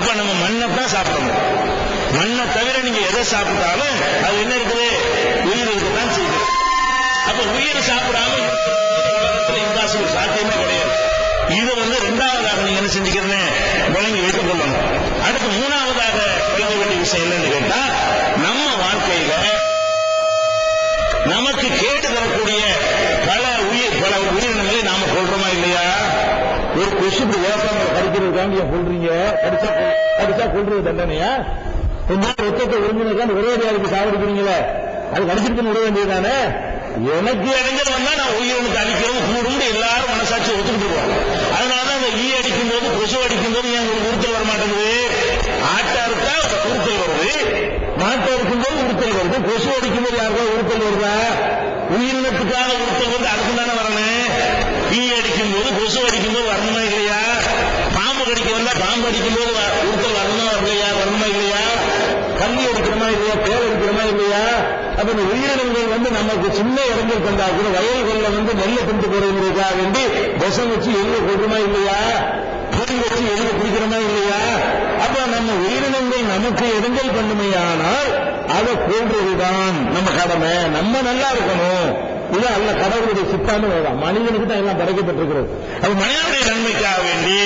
அப்ப நம்ம மண்ணை தான் சாப்பிடணும். மண்ணை தவிர நீங்க எதை சாப்பிட்டாலும் அது என்ன இருக்குது? உயிர் இருக்குதான் செய்யுது. அப்ப உயிர் சாப்பிடாம உலகத்துல இம்பாசிபிள் சாத்தியமே கிடையாது. இது வந்து இரண்டாவதாக நீங்க என்ன செஞ்சுக்கிறேன்னு வழங்கி வைத்துக் கொள்ளணும் அடுத்து மூணாவதாக வேப்பங்களை கடிக்கிறதுக்காண்டி ஏன் கொள்றீங்க கடிச்சா கடிச்சா கொள்றது தண்டனையா? கொஞ்சம் ரத்தத்தை விரும்பினதுக்கான ஒரே அடியாருக்கு சாவடிக்கிறீங்களே? அது கடிச்சிட்டு விட வேண்டியதானே எனக்கு இடைஞ்சல் வந்தா நான் உயிரினத்தை அடிக்கிறோம் கூடும் எல்லாரும் மனசாட்சி ஒத்துக்கிட்டு அதனாலதான் அந்த ஈ அடிக்கும் போது கொசு அடிக்கும் போது ஏன் ஒரு உறுத்தல் வர மாட்டேங்குது? ஆட்டா இருக்கா? உறுத்தல் வருது. மாட்டை இருக்கும்போது உறுத்தல் வருது. கொசு அடிக்கும்போது யாருக்கா உறுத்தல் வருதா? உயிரினத்துக்கான உறுத்தல் வந்து அதுக்கு தானே வரணும்? ஈ அடிக்கும் போது கொசு அடிக்கும் போது வரணுமா இல்லையா? பாம்பு கடிக்க வந்தா பாம்பு அடிக்கும் போது வரணுமா இல்லையா வரணுமா இல்லையா? கல்வி அடிக்கிறோமா இல்லையா? தேல் அடிக்கிறோமா இல்லையா? அப்ப இந்த உயிரினங்கள் வந்து நமக்கு சின்ன இடங்கள் தந்தா கூட வயல்கள்ல வந்து நெல்லை கொண்டு போறதுக்காக வேண்டி விஷம் வச்சு எங்க கொள்றோமா இல்லையா? பொருள் வச்சு எங்க குடிக்கிறோமா இல்லையா? அப்ப நம்ம உயிரினங்கள் நமக்கு இடங்கள் பண்ணுமையானால் அதை போன்றதுதான் நம்ம கடமை. நம்ம நல்லா இருக்கணும். இது அல்ல கடவுளுடைய சித்தாந்தம் வேண்டாம் மனிதனுக்கு தான் எல்லாம் படைக்கப்பட்டிருக்கிறது. அது மனிதனுடைய நன்மைக்காக வேண்டி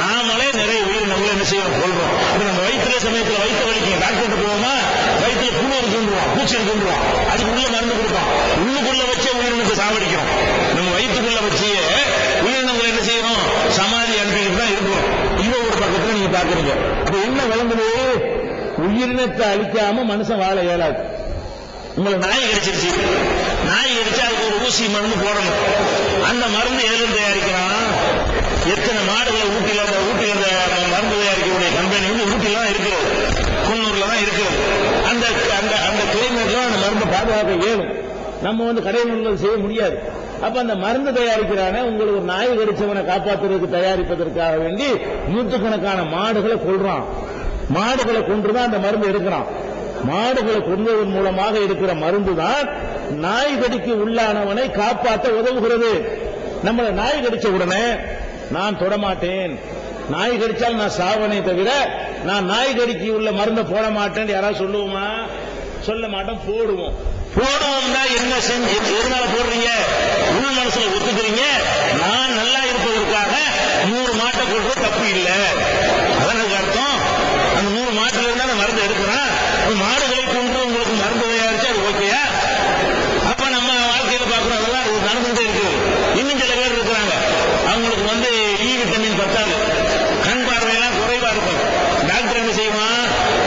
நான் நிறைய உயிரினங்களை என்ன செய்யணும் கொள்றோம் அது நம்ம வயிற்றுல சமயத்துல வயிற்று வலிக்கும் டாக்டர் போவோமா வயிற்றுல புழு பூச்சியை பூச்சி அதுக்குள்ள மருந்து கொடுப்போம் உள்ளுக்குள்ள வச்சே உயிரினத்தை சாவடிக்கிறோம் நம்ம வயிற்றுக்குள்ள வச்சே உயிரினங்கள் என்ன செய்யணும்? சமாதி அனுப்பிட்டு தான் இருக்கிறோம் இதை ஒரு பக்கத்துல நீங்க பாக்குறீங்க அப்ப என்ன விளங்குது? உயிரினத்தை அழிக்காம மனுஷன் வாழ இயலாது. உங்களை நாய் கடிச்சிருச்சு. நாய் கடிச்சா அதுக்கு ஒரு ஊசி மருந்து போடணும். அந்த மருந்து எதுல தயாரிக்கிறான்? எத்தனை மாடுகளை ஊட்டியில் அந்த ஊட்டில அந்த மருந்து தயாரிக்கக்கூடிய கம்பெனி வந்து ஊட்டில தான் இருக்கிறது குன்னூர்ல தான் இருக்கிறது அந்த அந்த அந்த கிளைமேட்ல அந்த மருந்தை பாதுகாக்க இயலும் நம்ம வந்து கடைநிலைகள் செய்ய முடியாது. அப்ப அந்த மருந்து தயாரிக்கிறானே உங்களுக்கு ஒரு நாய் கடிச்சவனை காப்பாற்றுறதுக்கு தயாரிப்பதற்காக வேண்டி நூற்றுக்கணக்கான மாடுகளை கொள்றான் மாடுகளை கொன்றுதான் அந்த மருந்து எடுக்கிறான். மாடுகளை கொல்வதன் மூலமாக எடுக்கிற மருந்து தான் நாய் கடிக்கு உள்ளானவனை காப்பாற்ற உதவுகிறது. நம்மளை நாய் கடிச்ச உடனே நான் தொடமாட்டேன். நாய் கடிச்சால் நான் சாவனை தவிர நான் நாய் கடிக்கு உள்ள மருந்தை போட மாட்டேன்னு யாராவது சொல்லுவோமா? சொல்ல மாட்டோம் போடுவோம். போடுவோம்னா என்ன செஞ்சு எதனால போடுறீங்க? உள் மனசுல ஒத்துக்கிறீங்க? நான் நல்லா இருப்பதற்காக நூறு மாட்டை கொள்றது தப்பு இல்ல அதான் அதுக்கு அர்த்தம் அந்த நூறு மாட்டுல இருந்தா அந்த மருந்து எடுக்கிறான் அந்த மாடுகளை கொண்டு உங்களுக்கு மருந்து தயாரிச்சு அது ஓகேயா அப்ப நம்ம வாழ்க்கையில பாக்குறோம் அதெல்லாம் அது நடந்துட்டே இருக்கு இன்னும் சில பேர் இருக்கிறாங்க அவங்களுக்கு வந்து இ விட்டமின் பத்தாது கண் பார்வையெல்லாம் குறைவா இருக்கும் டாக்டர் என்ன செய்வான்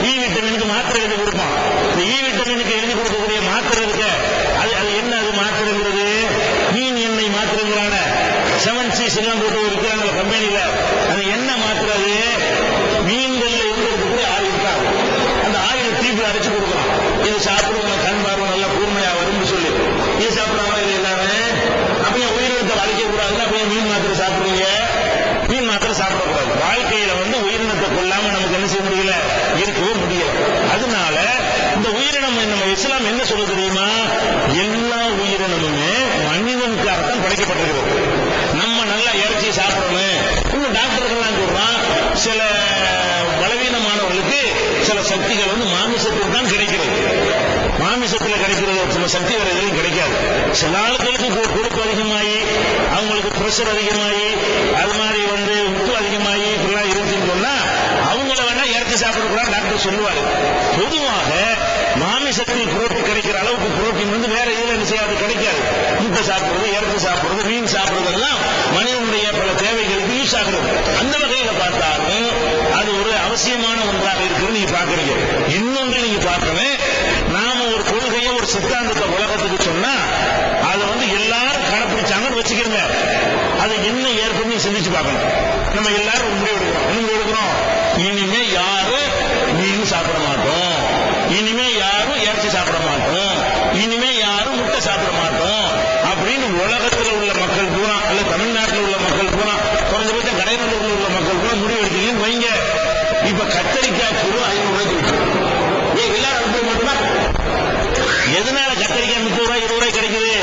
இ விட்டமினுக்கு மாத்திரை எழுதி கொடுப்பான் இந்த இ விட்டமினுக்கு எழுதி கொடுக்கக்கூடிய மாத்திரை இருக்கு அது அது என்ன அது மாத்திரைங்கிறது மீன் எண்ணெய் மாத்திரைங்கிறான செவன் சீஸ் எல்லாம் போட்டு விற்கிறாங்க கம்பெனில அது என்ன மாத்திரை அது மீன்கள்ல இருந்து இருக்கக்கூடிய ஆயில் தான் அந்த ஆயில் தீப்பில் அரைச்சு கொடுக்கலாம் இது சாப்பிடுவோம் கண் பார்வை நல்லா கூர்மையா வரும்னு சொல்லி இது சாப்பிடுறாங்க இது எல்லாமே அப்படியே உயிரினத்தை வளைக்க கூடாதுன்னு அப்படியே மீன் மாத்திரை சாப்பிடுறீங்க மீன் மாத்திரை சாப்பிடக்கூடாது வாழ்க்கையில வந்து உயிரினத்தை கொல்லாம நமக்கு என்ன செய்ய முடியல இருக்கவே முடியல அதனால இந்த உயிரினம் நம்ம இஸ்லாம் என்ன சொல்ல தெரியுமா? எல்லா உயிரினமுமே மனிதனுக்காகத்தான் படைக்கப்பட்டிருக்கிறது. நம்ம நல்லா இறைச்சி சாப்பிடணும். இன்னும் டாக்டர்கள்லாம் சொல்றான் சில பலவீனமானவர்களுக்கு சில சக்திகள் வந்து மாமிசத்தில் தான் கிடைக்கிறது. மாமிசத்தில் கிடைக்கிறது சில சக்தி வேற எதுவும் கிடைக்காது. சில ஆளுகளுக்கு கொழுப்பு அதிகமாகி அவங்களுக்கு பிரஷர் அதிகமாகி அது மாதிரி வந்து உப்பு அதிகமாகி இப்படிலாம் இருக்குன்னு சொன்னா அவங்கள வேணா இறைச்சி சாப்பிடக்கூடாது டாக்டர் சொல்லுவாரு. பொதுவாக மாமிசத்தில் கொழுப்பு கிடைக்கிற அளவுக்கு புரோட்டீன் வந்து வேற இதுல என்ன செய்யாது கிடைக்காது முட்டை சாப்பிடுறது இறச்சி சாப்பிடுறது மீன் சாப்பிடுறது எல்லாம் மனிதனுடைய பல தேவைகளுக்கு யூஸ் ஆகிறது அந்த வகையில பார்த்தாலும் அது ஒரு அவசியமான ஒன்றாக இருக்குன்னு நீங்க பாக்குறீங்க இன்னொன்று நீங்க பார்க்கணும். நாம ஒரு கொள்கையை ஒரு சித்தாந்தத்தை உலகத்துக்கு சொன்னா அதை வந்து எல்லாரும் கடைப்பிடிச்சாங்கன்னு வச்சுக்கிறங்க அது என்ன ஏற்படும் சிந்திச்சு பார்க்கணும். நம்ம எல்லாரும் ஒரு முடிவு எடுக்கிறோம். என்ன முடிவு எடுக்கிறோம். இனிமே யார் மீன் சாப்பிட மாட்டோம் இனிமே யாரும் இறைச்சி சாப்பிட மாட்டோம் இனிமே யாரும் முட்டை சாப்பிட மாட்டோம் அப்படின்னு உலகத்தில் உள்ள மக்கள் பூரா அல்ல தமிழ்நாட்டில் உள்ள மக்கள் பூரா குறைஞ்சபட்சம் கடைநல்லூர்ல உள்ள மக்கள் பூரா முடிவு எடுத்தீங்கன்னு வைங்க இப்ப கத்தரிக்காய் கிலோ ஐநூறு ரூபாய்க்கு விற்கும். ஏன் எல்லாரும் அனுப்ப மாட்டோமா எதனால கத்தரிக்காய் முப்பது ரூபாய் இருபது ரூபாய் கிடைக்குது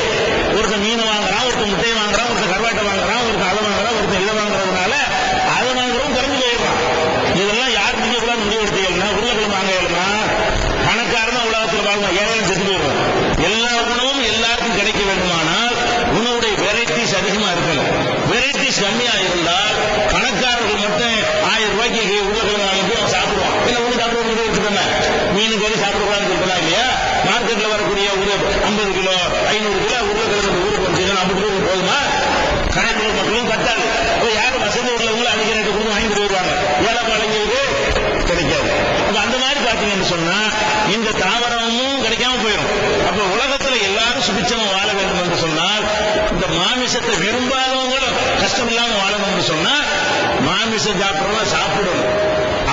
ஒருத்தன் மீன் வாங்குறான் ஒருத்தன் முட்டையை வாங்குறான் ஒருத்தன் கருவாட்டை வாங்குறான் ஒருத்தன் அதை வாங்குறான் ஒருத்தன் இதை வாங்குறதுனால அதை வாங்குறவன் குறைஞ்சு போயிடுறான் இதெல்லாம் யார் திங்க ரூபாய்க்கு உருளைக்கிழங்கு வாங்கி போய் அவன் சாப்பிடுவான் இல்ல ஒண்ணு சாப்பிட முடிவு எடுத்துக்கோங்க மீன் கறி சாப்பிடக்கூடாதுன்னு சொல்றா இல்லையா மார்க்கெட்ல வரக்கூடிய ஒரு ஐம்பது கிலோ ஐநூறு கிலோ உருளைக்கிழங்கு ஊருக்கு வந்து ஐம்பது கிலோ போதுமா கணக்கு மக்களும் கட்டாது அப்ப யாரும் வசதி உள்ளவங்களும் அதிக ரேட்டு கொடுத்து வாங்கிட்டு போயிடுவாங்க ஏழை பாளைங்களுக்கு கிடைக்காது அப்ப அந்த மாதிரி பாத்தீங்கன்னு சொன்னா இந்த தாவரமும் கிடைக்காம போயிடும் அப்ப உலகத்துல எல்லாரும் சுபிச்சமா வாழ வேண்டும் என்று சொன்னால் இந்த மாமிசத்தை விரும்பாதவங்களும் கஷ்டம் இல்லாம வாழணும் சொன்னா மாமிசம் சாப்பிடறவங்க சாப்பிடணும்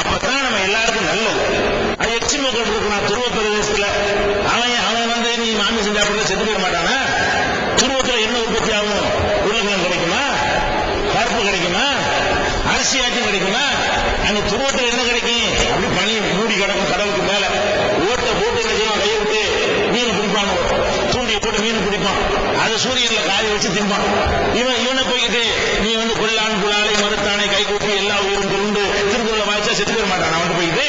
அப்பதான் நம்ம எல்லாருக்கும் நல்லது. அது எச்சி மக்கள் இருக்கலாம் துருவ பிரதேசத்துல அவன் அவன் வந்து நீ மாமிசம் சாப்பிடல செத்து போயிட மாட்டானா? துருவத்துல என்ன உற்பத்தி ஆகும்? உருளைக்கிழங்கு கிடைக்குமா? பருப்பு கிடைக்குமா? அரிசி ஆச்சும் கிடைக்குமா? அந்த துருவத்தில் என்ன கிடைக்கும்? அப்படி பனி மூடி கிடக்கும் கடலுக்கு மேல. ஓட்ட போட்டு என்ன செய்வான்? கையை விட்டு மீன் பிடிப்பான் தூண்டிய போட்டு மீன் பிடிப்பான். அதை சூரியன்ல காய வச்சு திம்பான் இவன் இவனை போய்கிட்டு நீ வந்து கொல்லான் குழாலை மறுத்தானை கை கூப்பி எல்லா உயிரும் கொண்டு திருக்குறளை வாய்ச்சா செத்து போயிட மாட்டான். அவன் போய்கிட்டு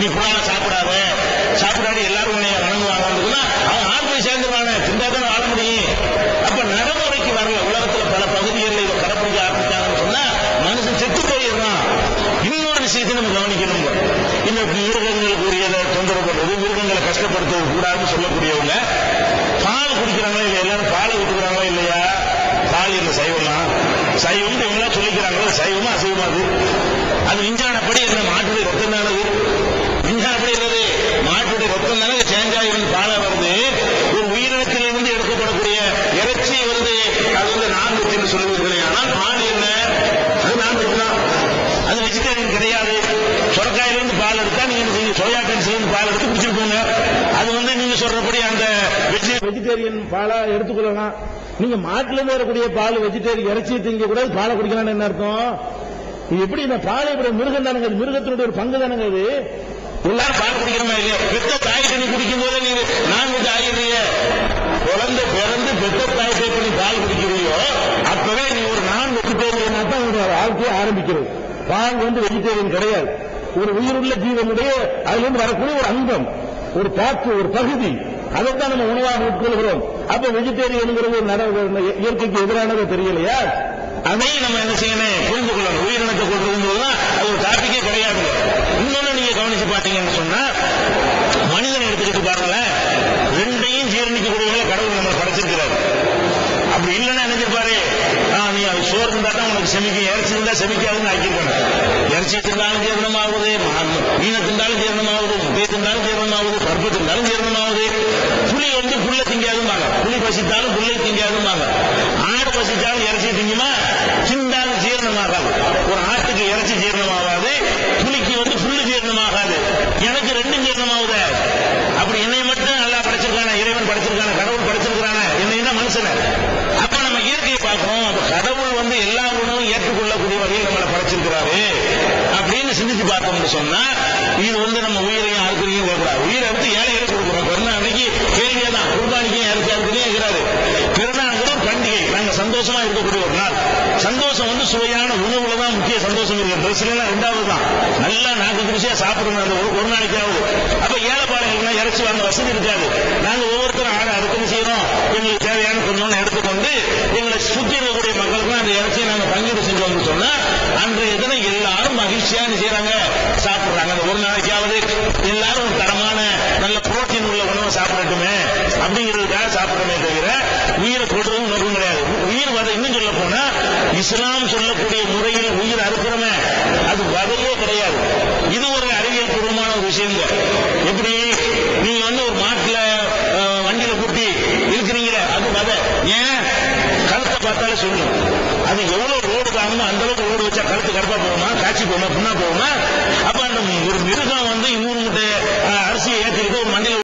நீ குழால சாப்பிடாத. சாப்பிடாடி எல்லாரும் உன்னை வணங்குவாங்க. அவன் ஆள் போய் சேர்ந்துருவானே. திண்டா தானே வாழ முடியும். அப்ப நடைமுறைக்கு வரல. உலகத்துல பல பகுதிகளில் இதை கடைப்பிடிக்க ஆரம்பிச்சாங்கன்னு சொன்னா மனுஷன் செத்து போயிடுறான். இன்னொரு விஷயத்தை நம்ம கவனிக்கணும். இந்த மிருகங்களுக்கு உரியதை தொந்தரவு பண்றது மிருகங்களை கஷ்டப்படுத்துவது கூடாதுன்னு சொல்லக்கூடியவங்க குடிக்கிறாங்களா இல்லையா எல்லாரும் பால் விட்டுக்கிறாங்களா இல்லையா? பால் சைவம் சைவம்லாம் சைவம் இவங்களா சொல்லிக்கிறாங்களா சைவமா அசைவமா அது? அது விஞ்ஞானப்படி என்ன மாட்டுடைய ரத்தம் தானது விஞ்ஞானப்படி என்னது மாட்டுடைய ரத்தம் தானே சேஞ்ச் ஆகி வந்து பாலா வருது ஒரு உயிரினத்திலிருந்து எடுக்கப்படக்கூடிய இறைச்சி வந்து அது வந்து நான்வெஜ் என்று சொல்லுவீர்களே ஆனால் பால் என்ன அது நான்வெஜ் தான் அது வெஜிடேரியன் கிடையாது சொரக்காயிலிருந்து பால் எடுத்தா நீங்க என்ன செய்யுங்க சோயா இருந்து பால் எடுத்து குடிச்சிட்டு போங்க அது வந்து நீங்க சொல்றபடி அந்த வெஜிடேரியன் பாலா எடுத்துக்கொள்ளலாம். நீங்க மாட்டுல இருந்து வரக்கூடிய பால் வெஜிடேரியன் இறைச்சி திங்க கூடாது பாலை குடிக்கலாம்னு என்ன அர்த்தம்? இது எப்படி இந்த பாலை இப்படி மிருகம் தானுங்க அது மிருகத்தினுடைய ஒரு பங்கு தானுங்க அது எல்லாரும் பால் குடிக்கிறோமா இல்லையா? பெத்த தாய் தண்ணி குடிக்கும் போது நீங்க நான்வெஜ் ஆகிடுறீங்க. குழந்தை பிறந்து பெத்த தாய் தண்ணி பண்ணி பால் குடிக்கிறியோ அப்பவே நீ ஒரு நான் வெஜிடேரியனா தான் உங்களுடைய வாழ்க்கையை ஆரம்பிக்கிறது. பால் வந்து வெஜிடேரியன் கிடையாது. ஒரு உயிருள்ள ஜீவனுடைய அதுல இருந்து வரக்கூடிய ஒரு அங்கம் ஒரு பாத்து ஒரு பகுதி அதைத்தான் நம்ம உணவாக உட்கொள்கிறோம். அப்ப வெஜிடேரியனுங்கிறது ஒரு இயற்கைக்கு எதிரானது தெரியலையா? அதையும் நம்ம என்ன செய்யணும்? புரிந்து கொள்ளணும். உயிரினத்தை கொண்டிருந்ததுதான் அது ஒரு டாபிக்கே கிடையாது. இன்னொன்னு நீங்க கவனிச்சு பாத்தீங்கன்னு சொன்னா மனிதன் எடுத்துக்கிட்டு பாருங்களேன். ரெண்டையும் ஜீரணிக்கக்கூடியவங்களை கடவுள் நம்ம படைச்சிருக்கிறார். அப்படி இல்லைன்னா நினைச்சிருப்பாரு நீ அது சோறு இருந்தா தான் உனக்கு செமிக்கும் இறைச்சி இருந்தா செமிக்காதுன்னு ஆக்கியிருக்காங்க. இறைச்சி தின்றாலும் ஜீரணமாகுது மா- மீனை தின்றாலும் ஜீரணமாகுது முட்டையை தின்றாலும் ஜீரணமாகுது பருப்பு தின்றாலும் ஜீரணமாகுது. வந்து புல்ல திங்காதும்பாங்க. புலி பசித்தாலும் புல்லை திங்காதும்பாங்க. ஆடு பசித்தாலும் இறைச்சி திங்குமா? திண்டாலும் ஜீரணமாகாது. ஒரு ஆட்டுக்கு இறைச்சி ஜீரணமாகாது புலிக்கு வந்து புல்லு ஜீரணமாகாது. எனக்கு ரெண்டும் ஜீரணமாகுது. அப்படி என்னை மட்டும் நல்லா படைச்சிருக்கான இறைவன் படைச்சிருக்கான கடவுள் படைச்சிருக்கான என்னைன்னா மனுஷனை. அப்ப நம்ம இயற்கையை பார்க்கிறோம். கடவுள் வந்து எல்லா உணவும் ஏற்றுக்கொள்ளக்கூடிய வகையில் நம்மளை படைச்சிருக்கிறாரு. அப்படின்னு சிந்திச்சு பார்த்தோம்னு சொன்னா இது வந்து நம்ம உயிரையும் அறுக்கிறீங்க கேட்கக்கூடாது உயிரை எடுத்து ஏழைகளுக்கு கொடுக்குறோம் பிறந்த அன்னைக்கு கேள்வியே தான் குர்பானிக்கும் யாருக்கு யாருக்குனே இருக்கிறாரு பிறநாங்கிற ஒரு பண்டிகை நாங்க சந்தோஷமா இருக்கக்கூடிய ஒரு நாள் சந்தோஷம் வந்து சுவையான உணவுல தான் முக்கிய சந்தோஷம் இருக்கு ட்ரெஸ்ல எல்லாம் ரெண்டாவது தான் நல்லா நாக்கு ருசியா சாப்பிடணும். அந்த ஒரு- நாளைக்காவது. அப்ப ஏழைப்பாளையங்கள்லாம் இறைச்சி வாங்க வசதி இருக்காது. நாங்க ஒவ்வொருத்தரும் ஆடை அறுக்கணும் செய்யறோம். எங்களுக்கு தேவையான கொஞ்சம் எடுத்துக்கொண்டு எங்களை சுத்தி இருக்கக்கூடிய மக்களுக்கு அந்த இறைச்சியை நாங்க பங்கீடு செஞ்சோம்னு சொன்னா அன்றைய தினம் எல்லாரும் மகிழ்ச்சியா செய்யறாங்க சாப்பிடுறாங்க. அந்த ஒரு நாளைக்கு எல்லாரும் ஒரு தரமான நல்ல புரோட்டீன் உள்ள உணவை சாப்பிடட்டுமே அப்படிங்கிறதுக்காக சாப்பிடணுமே தவிர உயிரை கொடுறதும் நோக்கம் கிடையாது உயிர் வதை இன்னும் சொல்ல போனா இஸ்லாம் சொல்லக்கூடிய முறையில் உயிர் அறுக்கிறோமே அது வதையே கிடையாது. இது ஒரு அறிவியல் பூர்வமான ஒரு விஷயம் எப்படி? நீங்க வந்து ஒரு மாட்டுல வண்டியில கூட்டி இருக்கிறீங்களே அது வதை ஏன்? கழுத்தை பார்த்தாலே சொல்லணும் அது எவ்வளவு ரோடு காணுமோ அந்த அளவுக்கு ரோடு வச்சா கழுத்து கடப்பா போகுமா காட்சி போகுமா புண்ணா போகுமா? அப்ப அந்த ஒரு மிருகம்